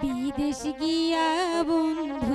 বিদেশ গিয়া বন্ধু